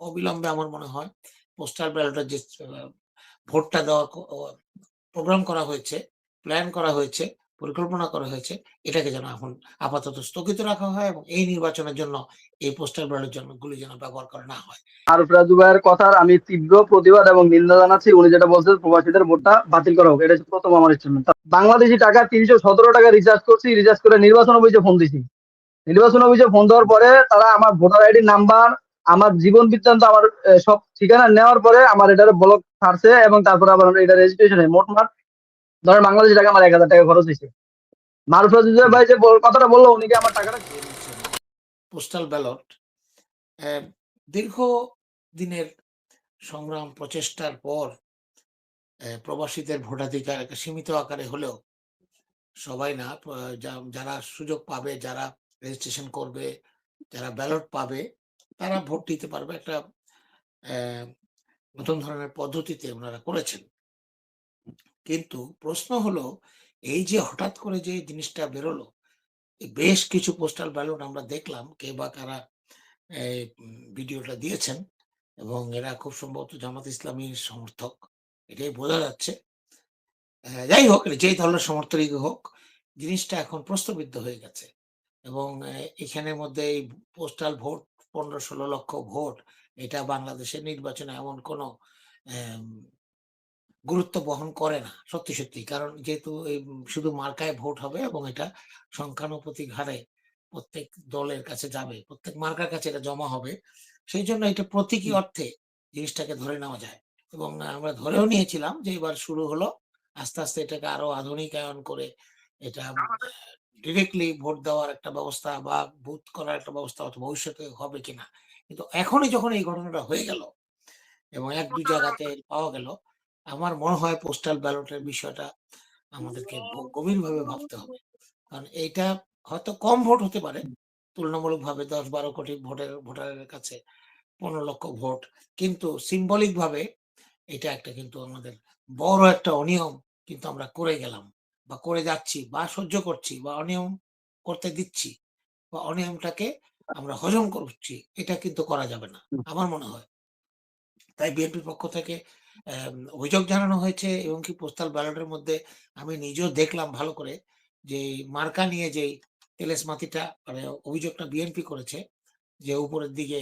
অবিলম্বে আমার মনে হয় পোস্টাল ব্যালটের যে ভোটটা দেওয়ার প্রোগ্রাম করা হয়েছে প্ল্যান করা হয়েছে, পরিকল্পনা করা হয়েছে, এটাকে যেন এখন আপাতত স্থগিত রাখা হয় এবং এই নির্বাচনের জন্য এই পোস্টাল ব্যালটের জন্য গুলি যেন ব্যবহার করা না হয়। আরফ রাজু ভাইয়ের কথার আমি তীব্র প্রতিবাদ এবং নিন্দা জানাচ্ছি। উনি যেটা বলছেন, প্রবাসীদের ভোটটা বাতিল করা হোক। এটা প্রথম আমার স্টেটমেন্ট বাংলাদেশি টাকা তিনশো সতেরো টাকা রিচার্জ করছি রিচার্জ করে নির্বাচন অফিসে ফোন দিছি। নির্বাচন অফিসে ফোন দেওয়ার পরে তারা আমার ভোটার আইডি নাম্বার আমার জীবন বৃত্তান্ত আমার সব ঠিকানা নেওয়ার পরে আমার এটার ব্লক ছাড়ছে এবং তারপরে আবার এটা রেজিস্ট্রেশন মোট মাঠ ধরেন বাংলাদেশি টাকা আমার এক হাজার টাকা খরচ হয়েছে। মারুফ রাজু ভাই যে কথাটা বলল, উনি কি আমার টাকাটা পোস্টাল ব্যালট দীর্ঘ দিনের সংগ্রাম, প্রচেষ্টার পর প্রবাসীদের ভোটাধিকার একটা সীমিত আকারে হলেও সবাই না যারা সুযোগ পাবে, যারা রেজিস্ট্রেশন করবে, যারা ব্যালট পাবে তারা ভোট দিতে পারবে একটা নতুন ধরনের পদ্ধতিতে ওনারা করেছেন। কিন্তু প্রশ্ন হলো, এই যে হঠাৎ করে যে জিনিসটা বেরোলো বেশ কিছু পোস্টাল ব্যালট আমরা দেখলাম, কে বা কারা ভিডিওটা দিয়েছেন এবং এরা খুব সম্ভবত জামাত ইসলামীর সমর্থক, এটাই বোঝা যাচ্ছে। যাই হোক যেই দলের সমর্থকই হোক, জিনিসটা এখন প্রশ্নবিদ্ধ হয়ে গেছে এবং এখানের মধ্যে এই পোস্টাল ভোট পনেরো ষোলো লক্ষ ভোট এটা বাংলাদেশের নির্বাচনে এমন কোনো গুরুত্ব বহন করে না সত্যি সত্যি। কারণ যেহেতু শুধু মার্কায় ভোট হবে এবং এটা সংখ্যানুপাতিক হারে প্রত্যেক দলের কাছে যাবে প্রত্যেক মার্কার কাছে এটা জমা হবে সেই জন্য এটা প্রতীকী অর্থে জিনিসটাকে ধরে নেওয়া যায়। এবং আমরা ধরেও নিয়েছিলাম যে এবার শুরু হলো আস্তে আস্তে এটাকে আরও আধুনিকায়ন করে এটা ডিরেক্টলি ভোট দেওয়ার একটা ব্যবস্থা বা বুথ করার একটা ব্যবস্থা হয়তো ভবিষ্যতে হবে কিনা। কিন্তু এখনই যখন এই ঘটনাটা হয়ে গেল এবং এক দুই জায়গাতে পাওয়া গেল, আমার মনে হয় পোস্টাল ব্যালটের বিষয়টা আমাদেরকে গভীরভাবে ভাবতে হবে। কারণ এইটা হয়তো কম ভোট হতে পারে, তুলনামূলকভাবে দশ বারো কোটি ভোটের, ভোটারের কাছে পনেরো লক্ষ ভোট, কিন্তু সিম্বলিক ভাবে এটা একটা কিন্তু আমাদের বড় একটা অনিয়ম কিন্তু আমরা করে গেলাম। বা করে যাচ্ছি বা সহ্য করছি বা অনিয়ম করতে দিচ্ছি বা অনিয়মটাকে আমরা হজম করছি এটা কিন্তু করা যাবে না আমার মনে হয়। তাই বিএনপির পক্ষ থেকে অভিযোগ জানানো হয়েছে এবং কি পোস্টাল ব্যালটের মধ্যে আমি নিজেও দেখলাম ভালো করে যে মার্কা নিয়ে যেই তেলেস মাতিটা মানে অভিযোগটা বিএনপি করেছে যে উপরের দিকে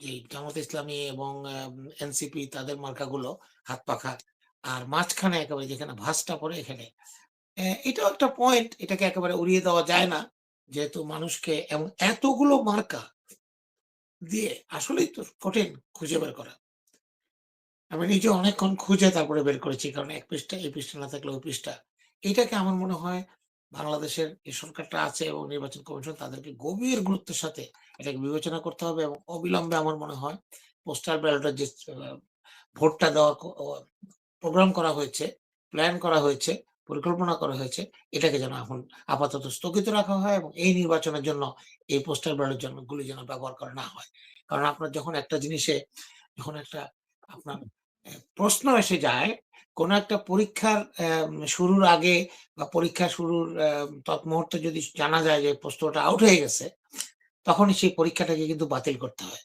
এই জামাত ইসলামী এবং এনসিপি তাদের মার্কাগুলো হাত পাখা আর মাঝখানে একেবারে যেখানে ভাঁজটা পড়ে এখানে। এটাও একটা পয়েন্ট এটাকে একেবারে উড়িয়ে দেওয়া যায় না। যেহেতু মানুষকে এবং এতগুলো মার্কা দিয়ে আসলেই তো কঠিন খুঁজে বের করা। আমি নিজে অনেকক্ষণ খুঁজে তারপরে বের করেছি, কারণ এক পৃষ্ঠা, এই পৃষ্ঠা না থাকলে ওই পৃষ্ঠা। এটাকে আমার মনে হয় বাংলাদেশের এই সরকারটা আছে এবং নির্বাচন কমিশন, তাদেরকে গভীর গুরুত্বের সাথে এটাকে বিবেচনা করতে হবে এবং অবিলম্বে আমার মনে হয় পোস্টাল ব্যালটের যে ভোটটা দেওয়ার প্রোগ্রাম করা হয়েছে প্ল্যান করা হয়েছে পরিকল্পনা করা হয়েছে এটাকে যেন এখন আপাতত স্থগিত রাখা হয় এবং এই নির্বাচনের জন্য এই পোস্টাল ব্যালটের জন্য গুলি যেন ব্যবহার করা না হয়। কারণ আপনার যখন একটা জিনিসে যখন একটা আপনার প্রশ্ন এসে যায় কোন একটা পরীক্ষার শুরুর আগে বা পরীক্ষা শুরুর তৎমুহূর্তে যদি জানা যায় যে প্রশ্নটা আউট হয়ে গেছে তখনই সেই পরীক্ষাটাকে কিন্তু বাতিল করতে হয়।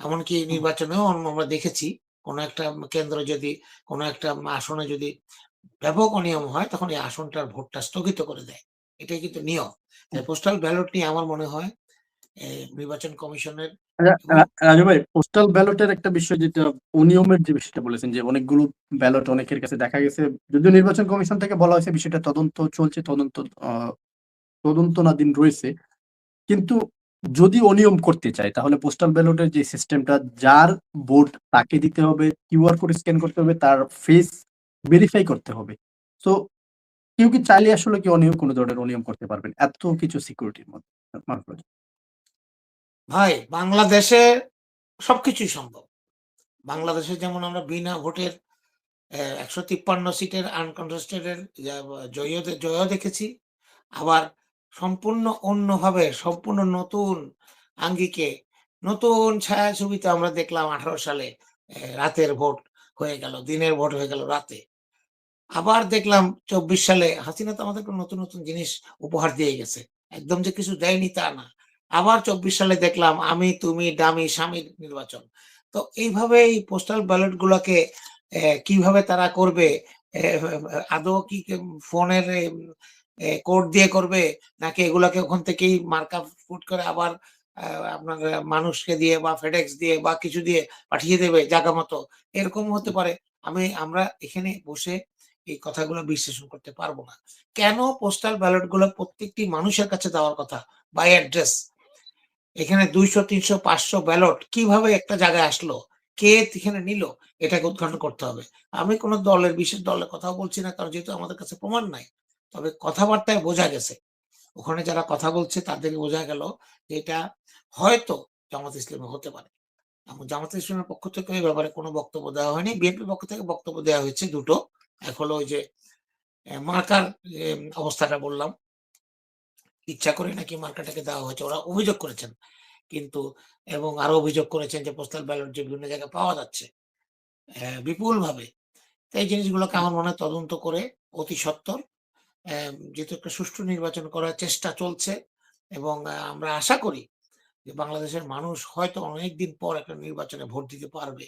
এমনকি নির্বাচনেও আমরা দেখেছি কোন একটা কেন্দ্র যদি কোন একটা আসনে যদি ব্যাপক অনিয়ম হয় তখন এই আসনটার ভোটটা স্থগিত করে দেয়। এটাই কিন্তু নিয়ম। তাই পোস্টাল ব্যালট নিয়ে আমার মনে হয় নির্বাচন কমিশনের রা- রাজু ভাই পোস্টাল ব্যালটের একটা বিষয় যেটা অনিয়মের যে বিষয়টা বলেছেন যে অনেকগুলো ব্যালট অনেকের কাছে দেখা গেছে যদিও নির্বাচন কমিশন থেকে বলা হয়েছে বিষয়টা তদন্ত চলছে তদন্ত আহ, তদন্তনাধীন রয়েছে। কিন্তু যদি অনিয়ম করতে চায়, তাহলে পোস্টাল ব্যালটের যে সিস্টেমটা যার ভোট তাকে দিতে হবে কিউআর কোড স্ক্যান করতে হবে, তার ফেস ভেরিফাই করতে হবে। তো কেউ কি চাইলে আসলে কি অনিয়ম, কোনো ধরনের অনিয়ম করতে পারবেন? এত কিছু সিকিউরিটির মধ্যে। ভাই, বাংলাদেশে সবকিছুই সম্ভব। বাংলাদেশে যেমন আমরা বিনা ভোটের একশো তিপ্পান্ন সিটের আনকনটেস্টেডের জয়ও দে- জয়ও দেখেছি। আবার সম্পূর্ণ অন্যভাবে, সম্পূর্ণ নতুন আঙ্গিকে, নতুন ছায়াছবিতে আমরা দেখলাম আঠারো সালে রাতের ভোট হয়ে গেল, দিনের ভোট হয়ে গেল রাতে। আবার দেখলাম চব্বিশ সালে হাসিনা তো আমাদেরকে নতুন নতুন জিনিস উপহার দিয়ে গেছে। একদম যে কিছু দেয়নি তা না। আবার চব্বিশ সালে দেখলাম আমি, তুমি ডামি স্বামীর নির্বাচন। তো এইভাবে এই পোস্টাল ব্যালট গুলাকে কীভাবে তারা করবে আদৌ কি ফোনের কোড দিয়ে করবে, নাকি এগুলাকে ওখান থেকেই মার্কা ফুট করে আবার আপনার মানুষকে দিয়ে বা ফেডেক্স দিয়ে বা কিছু দিয়ে পাঠিয়ে দেবে জায়গা মতো? এরকম হতে পারে। আমি, আমরা এখানে বসে এই কথাগুলো বিশ্লেষণ করতে পারব না। কেন পোস্টাল ব্যালটগুলো প্রত্যেকটি মানুষের কাছে দেওয়ার কথা? বাই অ্যাড্রেস এখানে দুইশো, তিনশো, পাঁচশো ব্যালট কীভাবে একটা জায়গায় আসলো? কে এখানে নিল? এটাকে উদ্ঘাটন করতে হবে। আমি কোনো দলের, বিশেষ দলের কথা বলছি না, কারণ যেহেতু আমাদের কাছে প্রমাণ নাই। তবে কথাবার্তায় বোঝা গেছে। ওখানে যারা কথা বলছে তাদের বোঝা গেল যে এটা হয়তো জামাত ইসলামে হতে পারে। এবং জামাত ইসলামের পক্ষ থেকে এই ব্যাপারে কোনো বক্তব্য দেওয়া হয়নি। বিএনপির পক্ষ থেকে বক্তব্য দেওয়া হয়েছে দুটো। এক হলো ওই যে মার্কার অবস্থাটা বললাম। ইচ্ছা করে নাকি মার্কাটাকে দেওয়া হয়েছে ওরা অভিযোগ করেছেন। কিন্তু এবং আরও অভিযোগ করেছেন যে পোস্টাল ব্যালট যে বিভিন্ন জায়গায় পাওয়া যাচ্ছে বিপুল ভাবে এই জিনিসগুলোকে আমার মনে তদন্ত করে অতি সত্বর আহ, যেহেতু একটা সুষ্ঠু নির্বাচন করার চেষ্টা চলছে এবং আমরা আশা করি যে বাংলাদেশের মানুষ হয়তো অনেকদিন পর একটা নির্বাচনে ভোট দিতে পারবে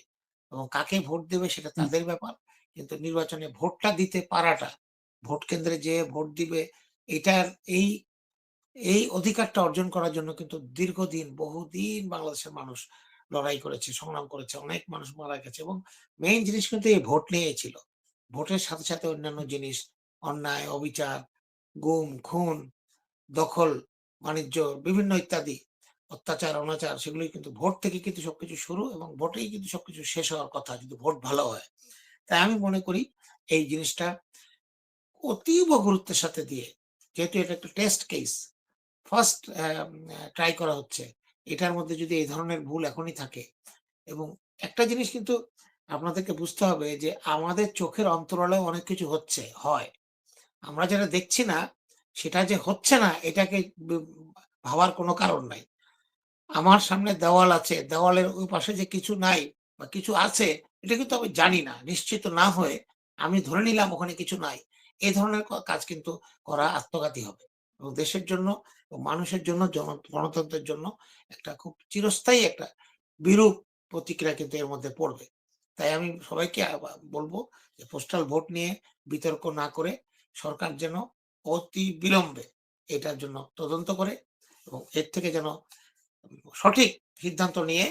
এবং কাকে ভোট দেবে সেটা তাদের ব্যাপার। কিন্তু নির্বাচনে ভোটটা দিতে পারাটা ভোট কেন্দ্রে যে ভোট দিবে এটার এই এই অধিকারটা অর্জন করার জন্য কিন্তু দীর্ঘদিন বহুদিন বাংলাদেশের মানুষ লড়াই করেছে সংগ্রাম করেছে অনেক মানুষ মারা গেছে এবং মেইন জিনিস কিন্তু এই ভোট নিয়ে ছিল। ভোটের সাথে সাথে অন্যান্য জিনিস অন্যায়, অবিচার, গুম, খুন, দখল, বাণিজ্য, বিভিন্ন ইত্যাদি, অত্যাচার, অনাচার, সেগুলোই কিন্তু ভোট থেকে কিন্তু সবকিছু শুরু এবং ভোটেই কিন্তু সবকিছু শেষ হওয়ার কথা যদি ভোট ভালো হয়। তাই আমি মনে করি এই জিনিসটা অতীব গুরুত্বের সাথে দিয়ে, যেহেতু এটা একটা টেস্ট কেস ফার্স্ট ট্রাই করা হচ্ছে। এটার মধ্যে যদি এই ধরনের ভুল এখনই থাকে এবং একটা জিনিস কিন্তু আপনাদেরকে বুঝতে হবে যে আমাদের চোখের অন্তরালে অনেক কিছু হচ্ছে, হয়। আমরা যেটা দেখছি না, সেটা যে হচ্ছে না, এটাকে ভাবার কোনো কারণ নাই। আমার সামনে দেওয়াল আছে, দেওয়ালের ওই পাশে যে কিছু নাই বা কিছু আছে, এটা কিন্তু আমি জানি না, নিশ্চিত না হয়ে আমি ধরে নিলাম ওখানে কিছু নাই। এই ধরনের কাজ কিন্তু করা আত্মঘাতী হবে। এবং দেশের জন্য মানুষের জন্য, জন- গণতন্ত্রের জন্য একটা খুব চিরস্থায়ী একটা বিরূপ প্রতিক্রিয়া কিন্তু এর মধ্যে পড়বে। তাই আমি সবাইকে বলব যে পোস্টাল ভোট নিয়ে বিতর্ক না করে সরকার যেন অতি বিলম্বে এটার জন্য তদন্ত করে এবং এর থেকে যেন সঠিক সিদ্ধান্ত নিয়ে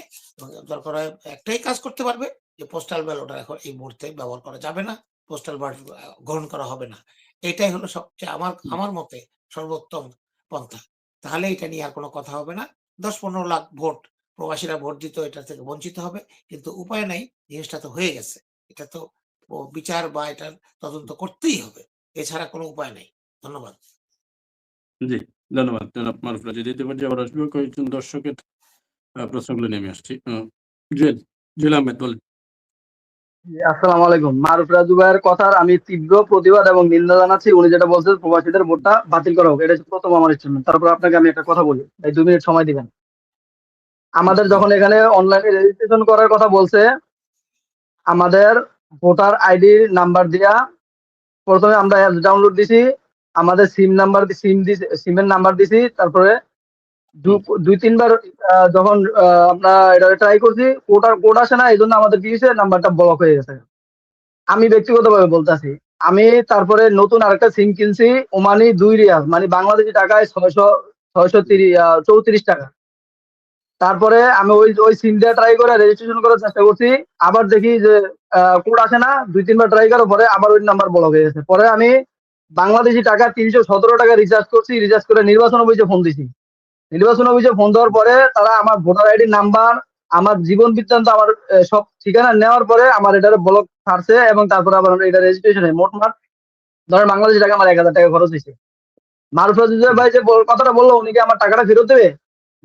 দরকার হয় একটাই কাজ করতে পারবে যে পোস্টাল ব্যালট এখন এই মুহূর্তে ব্যবহার করা যাবে না পোস্টাল ব্যালট গ্রহণ করা হবে না। এটাই হলো সবচেয়ে আমার আমার মতে সর্বোত্তম পন্থা। তাহলে এটা নিয়ে আর কোনো কথা হবে না। দশ পনেরো লাখ ভোট প্রবাসীরা ভোট দিত এটা থেকে বঞ্চিত হবে। কিন্তু উপায় নাই জিনিসটা তো হয়ে গেছে। এটা তো বিচার বা এটার তদন্ত করতেই হবে। এছাড়া কোনো উপায় নেই। ধন্যবাদ। জি ধন্যবাদ। জনাব মারুফ রাজি দিতে পারি আবার আসব। কয়েকজন দর্শকের প্রশ্নগুলো নেমে আসছি। জুয়েল জুয়েল আহমেদ বলেন। আসসালামু আলাইকুম। মারুফ রাজু ভাইয়ের কথার আমি তীব্র প্রতিবাদ এবং নিন্দা জানাচ্ছি। উনি যেটা বলছেন প্রবাসীদের ভোটটা বাতিল করা হোক। এটা হচ্ছে প্রথম আমার স্টেটমেন্ট তারপর আপনাকে আমি একটা কথা বলি। এই দুই মিনিট সময় দিবেন। আমাদের যখন এখানে অনলাইনে রেজিস্ট্রেশন করার কথা বলছে আমাদের ভোটার আইডি নাম্বার দিয়া প্রথমে আমরা অ্যাপ ডাউনলোড দিছি, আমাদের সিম নাম্বার সিম সিমের নাম্বার দিছি, তারপরে দুই, তিনবার যখন আমরা এটা ট্রাই করছি আর কোড আসে না এই জন্য আমাদের কি হয়েছে নাম্বারটা ব্লক হয়ে গেছে। আমি ব্যক্তিগতভাবে বলতেছি, আমি তারপরে নতুন আরেকটা সিম কিনছি ওমানি দুই রিয়াল মানে বাংলাদেশি টাকায় ছয়শো ছয়শো তিরিশ চৌত্রিশ টাকা। তারপরে আমি ওই ওই সিম দিয়ে ট্রাই করে রেজিস্ট্রেশন করার চেষ্টা করছি। আবার দেখি যে কোড আসে না। দুই, তিনবার ট্রাই করার পরে আবার ওই নাম্বার ব্লক হয়ে গেছে। পরে আমি বাংলাদেশি টাকা তিনশো সতেরো টাকা রিচার্জ করছি। রিচার্জ করে নির্বাচন অফিসে ফোন দিছি। নির্বাচন অফিসে ফোন দেওয়ার পরে তারা আমার ভোটার আইডি নাম্বার আমার জীবন বৃত্তান্ত, আমার সব ঠিকানা নেওয়ার পরে আমার এটার ব্লক ছাড়ছে এবং তারপরে আবার এটা রেজিস্ট্রেশনে মোটমাট ধরেন বাংলাদেশি টাকা আমার এক হাজার টাকা খরচ হয়েছে। মারুফ ভাই যে কথাটা বলল, উনি কি আমার টাকাটা ফেরত দেবে?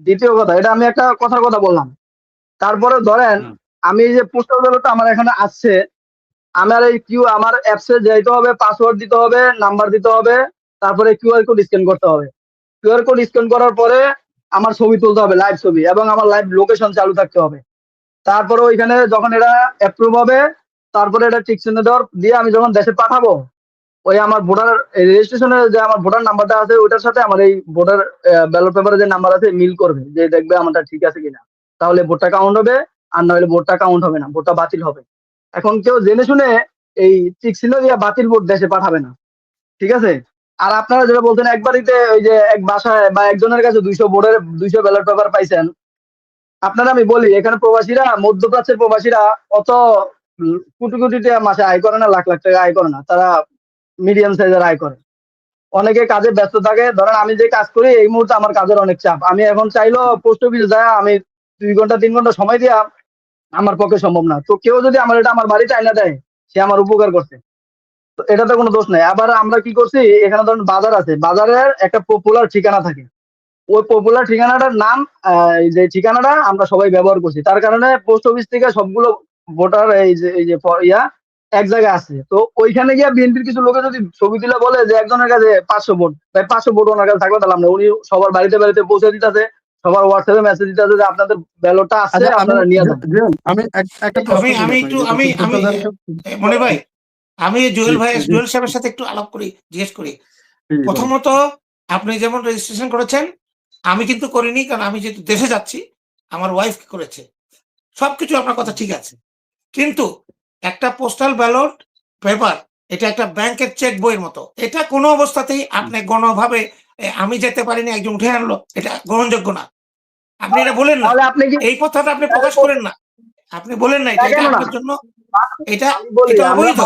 দ্বিতীয় কথা এটা আমি একটা কথার কথা বললাম। তারপরে ধরেন আমি যে পোস্টাল ব্যালটটা আমার এখানে আসছে আমার এই কিউ আমার অ্যাপসে যাইতে হবে পাসওয়ার্ড দিতে হবে নাম্বার দিতে হবে তারপরে কিউআর কোড স্ক্যান করতে হবে। কিউআর কোড স্ক্যান করার পরে আমার ছবি তুলতে হবে লাইভ ছবি এবং আমার লাইভ লোকেশন চালু থাকতে হবে। তারপরে ওইখানে যখন এটা অ্যাপ্রুভ হবে তারপরে এটা টিক চিহ্ন দেওয়ার দিয়ে আমি যখন দেশে পাঠাবো ওই আমার ভোটার রেজিস্ট্রেশনের যে আমার ভোটার নাম্বারটা আছে, ওইটার সাথে আমার এই ভোটার ব্যালট পেপারে যে নাম্বার আছে, মিল করবে। যে দেখবে আমারটা ঠিক আছে কিনা। তাহলে ভোটটা কাউন্ট হবে, আর নইলে ভোটটা কাউন্ট হবে না। ভোটটা বাতিল হবে। এখন কেউ জেনে শুনে এই চিক চিহ্ন দিয়ে বাতিল ভোট দেশে পাঠাবে না। ঠিক আছে? আর আপনারা যেটা বলছেন একবারিতে ওই যে এক বাসায় বা একজনের কাছে দুইশো ভোটের দুইশো ব্যালট পেপার পাইছেন। আপনারা আমি বলি, এখানে প্রবাসীরা, মধ্যপ্রাচ্যের প্রবাসীরা অত কোটি কোটি টাকা মাসে আয় করে না, লাখ লাখ টাকা আয় করে না। তারা মিডিয়াম সাইজের আয় করে। অনেকে কাজে ব্যস্ত থাকে। ধরেন আমি যে কাজ করি, এই মুহূর্তে আমার কাজের অনেক চাপ। আমি এখন চাইলেও পোস্ট অফিস যায়, আমি দুই ঘণ্টা, তিন ঘণ্টা সময় দিয়া আমার পক্ষে সম্ভব না। তো কেউ যদি আমার এটা আমার বাড়িতে আইনা দেয়, সে আমার উপকার করছে। তো এটাতে কোনো দোষ নাই। আবার আমরা কি করছি, এখানে ধরেন বাজার আছে। বাজারের একটা পপুলার ঠিকানা থাকে। ওই পপুলার ঠিকানাটার নাম যে ঠিকানাটা আমরা সবাই ব্যবহার করছি। তার কারণে পোস্ট অফিস থেকে সবগুলো ভোটার এই যে, ইয়া এক জায়গায় আছে। তো ওইখানে গিয়ে বিএনপির কিছু লোকে যদি ছবি দিলে বলে যে একজনের কাছে পাঁচশো ভোট তাই পাঁচশো ভোট ওনার কাছে থাকলে তাহলে আমরা উনি সবার বাড়িতে বাড়িতে পৌঁছে দিতেছে সবার হোয়াটসঅ্যাপে মেসেজ দিতেছে যে আপনাদের ব্যালটটা আসছে আচ্ছা, আপনারা নিয়ে যান। আমি একটা আমি- আমি একটু- আমি- আমি- মনে ভাই আমি জুয়েল ভাই জুয়েল সাহেবের সাথে একটু আলাপ করি জিজ্ঞেস করি। প্রথমত আপনি যেমন রেজিস্ট্রেশন করেছেন আমি কিন্তু করিনি কারণ আমি যেহেতু দেশে যাচ্ছি আমার ওয়াইফ করেছে। সবকিছু আপনার কথা ঠিক আছে। কিন্তু একটা পোস্টাল ব্যালট পেপার এটা একটা ব্যাংকের চেক বইয়ের মতো। এটা কোনো অবস্থাতেই আপনি গণভাবে আমি যেতে পারিনি একজন উঠে আনলো এটা গ্রহণযোগ্য না। আপনি এটা বলেন না। এই কথাটা আপনি প্রকাশ করেন না। আপনি বলেন না এটা আপনার জন্য এটা এটা অবৈধ।